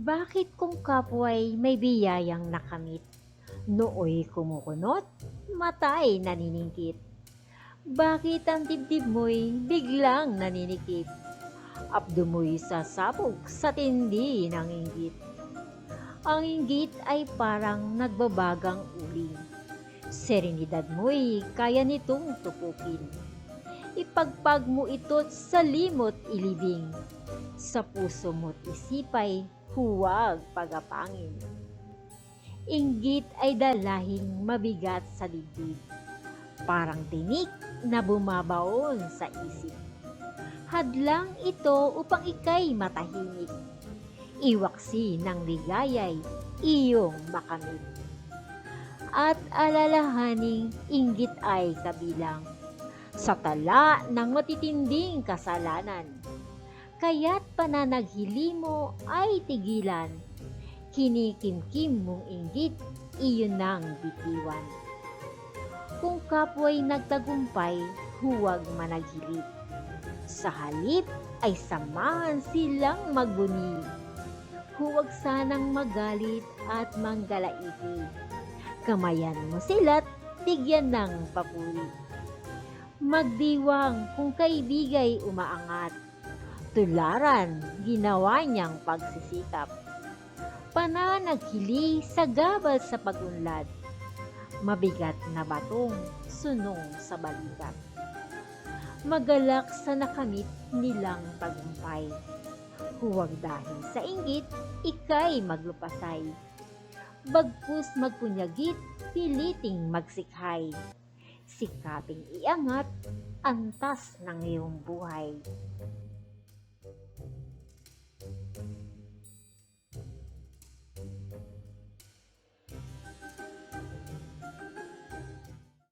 Bakit kung kapwa'y may biyayang nakamit, nooy kumukunot, matay naniningkit? Bakit ang dibdib mo'y biglang naninikip? Abdo mo'y sasabog sa tindi ng inggit. Ang inggit ay parang nagbabagang uling. Serenidad mo'y kaya nitong tupukin. Ipagpag mo ito't sa limot ilibing. Sa puso mo't isipay huwag pagapangin. Inggit ay dalahing mabigat sa dibdib. Parang tinik na bumabaon sa isip. Hadlang ito upang ikay matahimik. Iwaksi ng ligayay iyong makamit. At alalahaning inggit ay kabilang sa tala ng matitinding kasalanan. Kaya't pananaghili mo ay tigilan. Kinikimkim mong inggit, iyon nang bitiwan. Kung kapwa'y nagtagumpay, huwag managhilip. Sa halip ay samahan silang magbuni. Huwag sanang magalit at manggalaiti. Kamayan mo sila't tigyan ng papuri. Magdiwang kung kaibigay umaangat. Tularan, ginawa niyang pagsisikap. Pananaghili sa gabal sa pagunlad. Mabigat na batong sunong sa balikat. Magalak sa nakamit nilang tagumpay. Huwag dahil sa inggit, ikay maglupasay. Bagkus magpunyagit, piliting magsikhay. Sikaping iangat, antas ng iyong buhay.